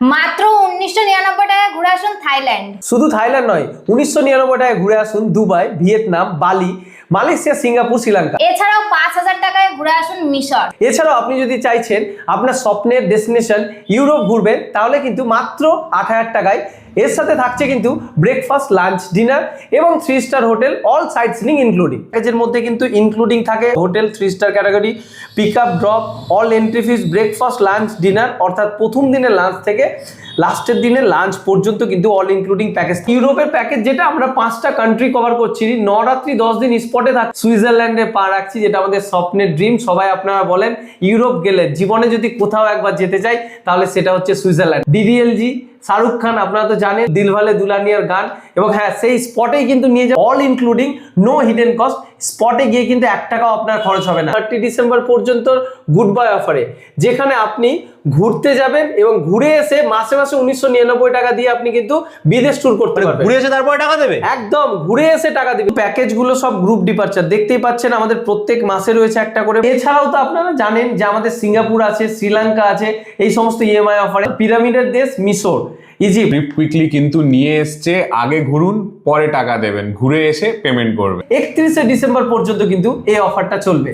মাত্র উনিশশো নিরানব্বই টাকায় ঘুরে আসুন থাইল্যান্ড। শুধু থাইল্যান্ড নয় উনিশশো নিরানব্বই টাকায় ঘুরে আসুন Dubai Vietnam Bali Malaysia Singapore Sri Lanka. এছাড়াও পাঁচ হাজার টাকায় ঘুরে আসুন মিশর। এছাড়াও আপনি যদি চাইছেন আপনার স্বপ্নের ডেস্টিনেশন ইউরোপ ঘুরবেন তাহলে কিন্তু মাত্র আট হাজার টাকায় এর সাথে থাকছে কিন্তু ব্রেকফাস্ট লাঞ্চ ডিনার এবং three star hotel all sightseeing including প্যাকেজের মধ্যে কিন্তু ইনক্লুডিং থাকে hotel three star category pick up drop all entry fees breakfast lunch dinner অর্থাৎ প্রথম দিনের লাঞ্চ থেকে লাস্টের দিনের লাঞ্চ পর্যন্ত কিন্তু অল ইনক্লুডিং প্যাকেজ ইউরোপের প্যাকেজ যেটা আমরা পাঁচটা কান্ট্রি কভার করছি, নরাত্রি দশ দিন স্পটে থাক সুইজারল্যান্ডে পা রাখছি, যেটা আমাদের স্বপ্নের ড্রিম সবাই আপনারা বলেন। ইউরোপ গেলে জীবনে যদি কোথাও একবার যেতে চাই, তাহলে সেটা হচ্ছে সুইজারল্যান্ড। ডিডিএলজি শাহরুখ খান, আপনারা তো জানেন দিলভালে দুলানিয়ার গান। এবং হ্যাঁ সেই স্পটেই কিন্তু নিয়ে যাবে all including no hidden cost স্পটে গিয়ে কিন্তু এক টাকাও আপনার খরচ হবে না। থার্টি ডিসেম্বর পর্যন্ত গুড বাই অফারে যেখানে আপনি ঘুরতে যাবেন এবং ঘুরে এসে মাসে মাসে উনিশশো নিরানব্বই টাকা দিয়ে আপনি কিন্তু বিদেশ ট্যুর করতে পারবেন। ঘুরে এসে তারপরে টাকা দেবে? একদম ঘুরে এসে টাকা দিবে। প্যাকেজগুলো সব গ্রুপ ডিপার্চার দেখতেই পাচ্ছেন আমাদের প্রত্যেক মাসে রয়েছে একটা করে। এছাড়াও তো আপনারা জানেন যে আমাদের সিঙ্গাপুর আছে শ্রীলঙ্কা আছে এই সমস্ত ইএমআই অফারে পিরামিডের দেশ মিশর ইজিপ্ট ট্রিপ কুইকলি কিন্তু নিয়ে এসছে। আগে ঘুরুন পরে টাকা দেবেন। ঘুরে এসে পেমেন্ট করবেন। একত্রিশে ডিসেম্বর পর্যন্ত কিন্তু এই অফারটা চলবে।